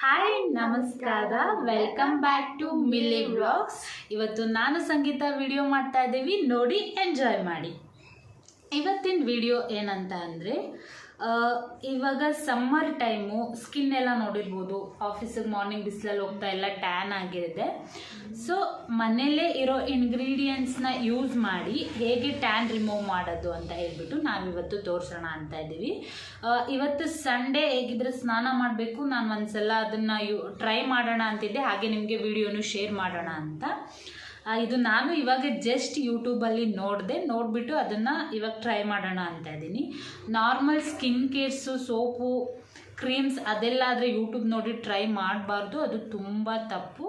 Hi ನಮಸ್ಕಾರ. Welcome back to Milli blogs ಇವತ್ತು ನಾನು ಸಂಗೀತ ವಿಡಿಯೋ ಮಾಡ್ತಾ ಇದ್ದೀವಿ. ನೋಡಿ ಎಂಜಾಯ್ ಮಾಡಿ. ಇವತ್ತಿನ ವಿಡಿಯೋ ಏನಂತ ಅಂದರೆ ಇವಾಗ ಸಮ್ಮರ್ ಟೈಮು ಸ್ಕಿನ್ ಎಲ್ಲ ನೋಡಿರ್ಬೋದು. ಆಫೀಸಿಗೆ ಮಾರ್ನಿಂಗ್ ಬಿಸಿಲಲ್ಲಿ ಹೋಗ್ತಾ ಎಲ್ಲ ಟ್ಯಾನ್ ಆಗಿರುತ್ತೆ. ಸೊ ಮನೆಯಲ್ಲೇ ಇರೋ ಇಂಗ್ರೀಡಿಯೆಂಟ್ಸ್ನ ಯೂಸ್ ಮಾಡಿ ಹೇಗೆ ಟ್ಯಾನ್ ರಿಮೂವ್ ಮಾಡೋದು ಅಂತ ಹೇಳ್ಬಿಟ್ಟು ನಾವಿವತ್ತು ತೋರಿಸೋಣ ಅಂತ ಇದ್ದೀವಿ. ಇವತ್ತು ಸಂಡೇ ಹೇಗಿದ್ರೆ ಸ್ನಾನ ಮಾಡಬೇಕು, ನಾನು ಒಂದ್ಸಲ ಅದನ್ನು ಯು ಟ್ರೈ ಮಾಡೋಣ ಅಂತಿದ್ದೆ ಹಾಗೆ ನಿಮಗೆ ವಿಡಿಯೋನು ಶೇರ್ ಮಾಡೋಣ ಅಂತ. ಇದು ನಾನು ಇವಾಗ ಜಸ್ಟ್ ಯೂಟ್ಯೂಬಲ್ಲಿ ನೋಡಿದೆ, ನೋಡಿಬಿಟ್ಟು ಅದನ್ನು ಇವಾಗ ಟ್ರೈ ಮಾಡೋಣ ಅಂತ ಇದ್ದೀನಿ. Normal skin cares soap creams ಅದೆಲ್ಲ ಆದರೆ ಯೂಟ್ಯೂಬ್ ನೋಡಿ ಟ್ರೈ ಮಾಡಬಾರ್ದು, ಅದು ತುಂಬ ತಪ್ಪು.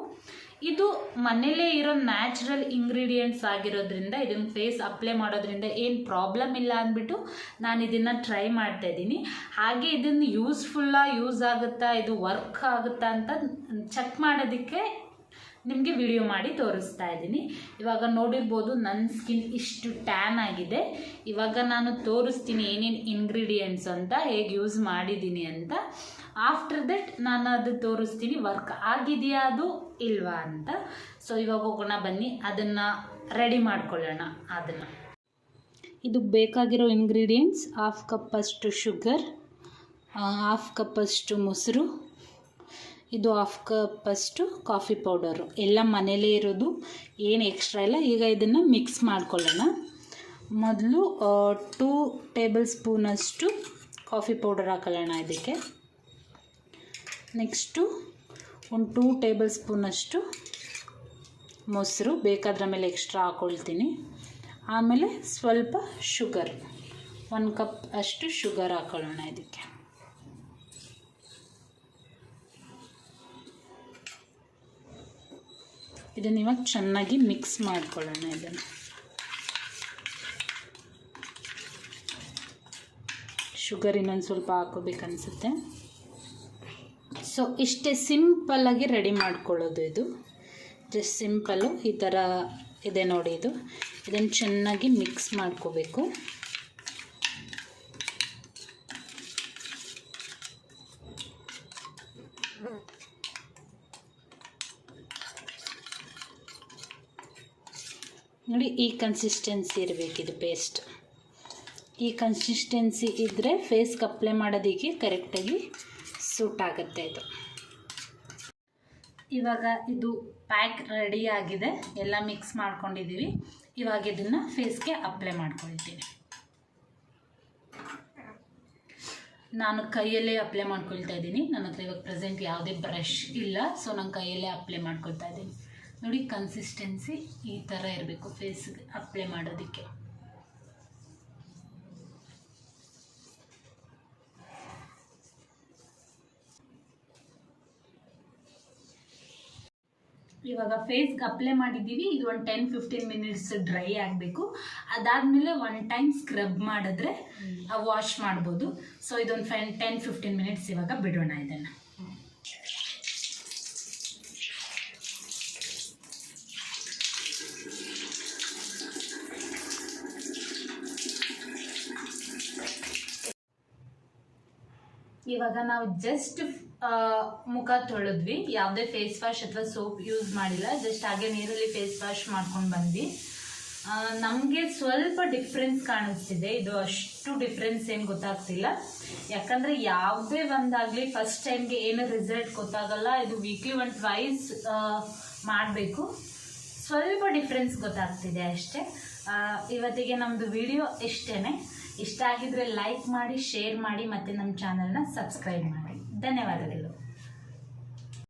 ಇದು ಮನೇಲೇ ಇರೋ ನ್ಯಾಚುರಲ್ ಇಂಗ್ರೀಡಿಯೆಂಟ್ಸ್ ಆಗಿರೋದ್ರಿಂದ, ಇದನ್ನು ಫೇಸ್ ಅಪ್ಲೈ ಮಾಡೋದ್ರಿಂದ ಏನು ಪ್ರಾಬ್ಲಮ್ ಇಲ್ಲ ಅಂದ್ಬಿಟ್ಟು ನಾನು ಇದನ್ನು ಟ್ರೈ ಮಾಡ್ತಾ ಇದ್ದೀನಿ. ಹಾಗೆ ಇದನ್ನು ಯೂಸ್ಫುಲ್ಲಾ ಯೂಸ್ ಆಗುತ್ತಾ, ಇದು ವರ್ಕ್ ಆಗುತ್ತಾ ಅಂತ ಚೆಕ್ ಮಾಡೋದಕ್ಕೆ ನಿಮಗೆ ವಿಡಿಯೋ ಮಾಡಿ ತೋರಿಸ್ತಾ ಇದ್ದೀನಿ. ಇವಾಗ ನೋಡಿರ್ಬೋದು ನನ್ನ ಸ್ಕಿನ್ ಇಷ್ಟು ಟ್ಯಾನ್ ಆಗಿದೆ. ಇವಾಗ ನಾನು ತೋರಿಸ್ತೀನಿ ಏನೇನು ಇಂಗ್ರೀಡಿಯೆಂಟ್ಸ್ ಅಂತ, ಹೇಗೆ ಯೂಸ್ ಮಾಡಿದ್ದೀನಿ ಅಂತ. ಆಫ್ಟರ್ ದಟ್ ನಾನು ಅದು ತೋರಿಸ್ತೀನಿ ವರ್ಕ್ ಆಗಿದೆಯಾ ಅದು ಇಲ್ವಾ ಅಂತ. ಸೊ ಇವಾಗ ಹೋಗೋಣ ಬನ್ನಿ. ಅದನ್ನು ರೆಡಿ ಮಾಡ್ಕೊಳ್ಳೋಣ ಅದನ್ನು. ಇದು ಬೇಕಾಗಿರೋ ಇಂಗ್ರೀಡಿಯೆಂಟ್ಸ್ ಹಾಫ್ ಕಪ್ಪಷ್ಟು ಶುಗರ್ ಹಾಫ್ ಕಪ್ಪಷ್ಟು ಮೊಸರು ಇದು ಹಾಫ್ ಕಪ್ಪಷ್ಟು ಕಾಫಿ ಪೌಡರು ಎಲ್ಲ ಮನೇಲೇ ಇರೋದು, ಏನು ಎಕ್ಸ್ಟ್ರಾ ಇಲ್ಲ. ಈಗ ಇದನ್ನು ಮಿಕ್ಸ್ ಮಾಡ್ಕೊಳ್ಳೋಣ. ಮೊದಲು ಟೂ ಟೇಬಲ್ ಸ್ಪೂನಷ್ಟು ಕಾಫಿ ಪೌಡರ್ ಹಾಕೊಳ್ಳೋಣ ಇದಕ್ಕೆ. ನೆಕ್ಸ್ಟು ಒಂದು ಟೂ ಟೇಬಲ್ ಸ್ಪೂನಷ್ಟು ಮೊಸರು ಬೇಕಾದ್ರ ಮೇಲೆ ಎಕ್ಸ್ಟ್ರಾ ಹಾಕ್ಕೊಳ್ತೀನಿ ಆಮೇಲೆ ಸ್ವಲ್ಪ ಶುಗರ್ ಒಂದು ಕಪ್ ಅಷ್ಟು ಶುಗರ್ ಹಾಕೊಳ್ಳೋಣ ಇದಕ್ಕೆ. ಇದನ್ನು ಇವಾಗ ಚೆನ್ನಾಗಿ ಮಿಕ್ಸ್ ಮಾಡ್ಕೊಳ್ಳೋಣ ಇದನ್ನು. ಶುಗರ್ ಇನ್ನೊಂದು ಸ್ವಲ್ಪ ಹಾಕೋಬೇಕನ್ಸುತ್ತೆ ಸೊ ಇಷ್ಟೇ ಸಿಂಪಲ್ಲಾಗಿ ರೆಡಿ ಮಾಡ್ಕೊಳ್ಳೋದು ಇದು. ಜಸ್ಟ್ ಸಿಂಪಲ್ಲು ಈ ಥರ ಇದೆ ನೋಡಿ ಇದು. ಇದನ್ನು ಚೆನ್ನಾಗಿ ಮಿಕ್ಸ್ ಮಾಡ್ಕೋಬೇಕು. ನೋಡಿ, ಈ ಕನ್ಸಿಸ್ಟೆನ್ಸಿ ಇರಬೇಕು ಇದು ಪೇಸ್ಟ್ ಈ ಕನ್ಸಿಸ್ಟೆನ್ಸಿ ಇದ್ದರೆ ಫೇಸ್ಗೆ ಅಪ್ಲೈ ಮಾಡೋದಕ್ಕೆ ಕರೆಕ್ಟಾಗಿ ಸೂಟ್ ಆಗುತ್ತೆ ಇದು. ಇವಾಗ ಇದು ಪ್ಯಾಕ್ ರೆಡಿ ಆಗಿದೆ. ಎಲ್ಲ ಮಿಕ್ಸ್ ಮಾಡ್ಕೊಂಡಿದ್ದೀವಿ ಇವಾಗ ಇದನ್ನು ಫೇಸ್ಗೆ ಅಪ್ಲೈ ಮಾಡ್ಕೊಳ್ತೀನಿ. ನಾನು ಕೈಯಲ್ಲೇ ಅಪ್ಲೈ ಮಾಡ್ಕೊಳ್ತಾ ಇದ್ದೀನಿ. ನನ್ನ ಹತ್ರ ಇವಾಗ ಪ್ರೆಸೆಂಟ್ ಯಾವುದೇ ಬ್ರಷ್ ಇಲ್ಲ. ಸೊ ನಾನು ಕೈಯಲ್ಲೇ ಅಪ್ಲೈ ಮಾಡ್ಕೊಳ್ತಾ ಇದ್ದೀನಿ. ನೋಡಿ ಕನ್ಸಿಸ್ಟೆನ್ಸಿ ಈ ಥರ ಇರಬೇಕು ಫೇಸ್ಗೆ ಅಪ್ಲೈ ಮಾಡೋದಕ್ಕೆ. ಇವಾಗ ಫೇಸ್ಗೆ ಅಪ್ಲೈ ಮಾಡಿದ್ದೀವಿ ಇದು ಒಂದು ಟೆನ್ ಫಿಫ್ಟೀನ್ ಮಿನಿಟ್ಸ್ ಡ್ರೈ ಆಗಬೇಕು. ಅದಾದಮೇಲೆ ಒನ್ ಟೈಮ್ ಸ್ಕ್ರಬ್ ಮಾಡಿದ್ರೆ ವಾಶ್ ಮಾಡ್ಬೋದು. ಸೊ ಇದೊಂದು ಫೆನ್ ಟೆನ್ ಫಿಫ್ಟೀನ್ ಮಿನಿಟ್ಸ್ ಇವಾಗ ಬಿಡೋಣ ಇದನ್ನು. ಇವಾಗ ನಾವು ಜಸ್ಟ್ ಮುಖ ತೊಳೆದ್ವಿ. ಯಾವುದೇ ಫೇಸ್ ವಾಶ್ ಅಥವಾ ಸೋಪ್ ಯೂಸ್ ಮಾಡಿಲ್ಲ. ಜಸ್ಟ್ ಹಾಗೆ ನೀರಲ್ಲಿ ಫೇಸ್ ವಾಶ್ ಮಾಡ್ಕೊಂಡು ಬಂದ್ವಿ. ನಮಗೆ ಸ್ವಲ್ಪ ಡಿಫ್ರೆನ್ಸ್ ಕಾಣಿಸ್ತಿದೆ. ಇದು ಅಷ್ಟು ಡಿಫ್ರೆನ್ಸ್ ಏನು ಗೊತ್ತಾಗ್ತಿಲ್ಲ. ಯಾಕಂದರೆ ಯಾವುದೇ ಒಂದಾಗಲಿ ಫಸ್ಟ್ ಟೈಮ್ಗೆ ಏನು ರಿಸಲ್ಟ್ ಗೊತ್ತಾಗಲ್ಲ. ಇದು ವೀಕ್ಲಿ ಒನ್ ಟ್ವೈಸ್ ಮಾಡಬೇಕು. ಸ್ವಲ್ಪ ಡಿಫ್ರೆನ್ಸ್ ಗೊತ್ತಾಗ್ತಿದೆ ಅಷ್ಟೇ. ಇವತ್ತಿಗೆ ನಮ್ಮದು ವಿಡಿಯೋ ಇಷ್ಟೇ ಇಷ್ಟ ಆಗಿದ್ರೆ ಲೈಕ್ ಮಾಡಿ ಶೇರ್ ಮಾಡಿ ಮತ್ತು ನಮ್ಮ ಚಾನಲ್ನ ಸಬ್ಸ್ಕ್ರೈಬ್ ಮಾಡಿ. ಧನ್ಯವಾದಗಳು.